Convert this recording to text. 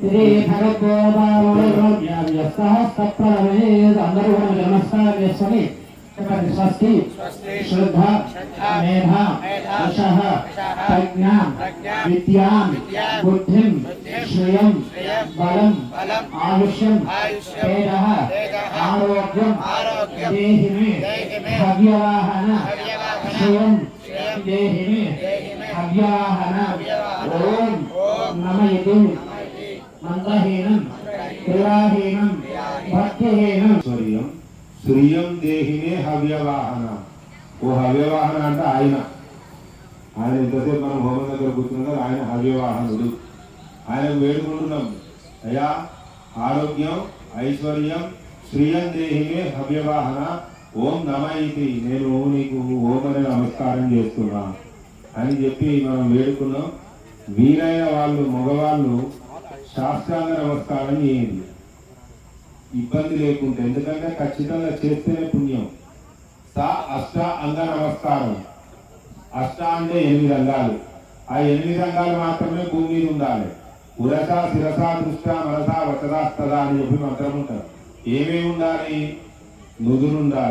శ్రీ భగవద్గోదావస్తప్రమే అందరూ కూడా నమస్కారం చేసుకొని చెప్పండి స్వస్తి శ్రద్ధ మేధ యశ ప్రజ్ఞ విద్యాం బుద్ధిం శ్రియం బలం ఆయుష్యం తేజ ఆరోగ్యం దేహి మే భవ్యవాహన శ్రియం దేహి మే భవ్యవాహన ఓం నమ ఇది మందహీనం క్రియాహీనం భక్తిహీనం. ఐశ్వర్యం శ్రియం దేహినే హవ్యవాహన. ఓ హవ్యవాహన అంటే ఆయన. ఆయన ఇంతసేపు మనం హోమం దగ్గర కూర్చున్నాం ఆయన హవ్యవాహనుడు. ఆయన వేడుకుంటున్నాం. అయ్యా ఆరోగ్యం ఐశ్వర్యం శ్రియం దేహినే హవ్యవాహన. ఓం నమ ఇది. నేను నీకు ఓం అనే నమస్కారం చేస్తున్నా అని చెప్పి మనం వేడుకున్నాం. వీలైన వాళ్ళు మగవాళ్ళు శాస్త్రాంగ నమస్కారం చేయండి. ఇబ్బంది లేకుండా ఎందుకంటే ఖచ్చితంగా చేస్తేనే పుణ్యం. సా అష్ట అంగ నమస్కారం. అష్ట అంటే ఎనిమిది అంగాలు. ఆ ఎనిమిది అంగాలు మాత్రమే భూమి మీద ఉండాలి. ఉరస శిరస దృష్ట మనస వచదాస్తదా అని చెప్పి మంత్రం ఉంటారు ఏమేమి ఉండాలి? నుదురుండాలి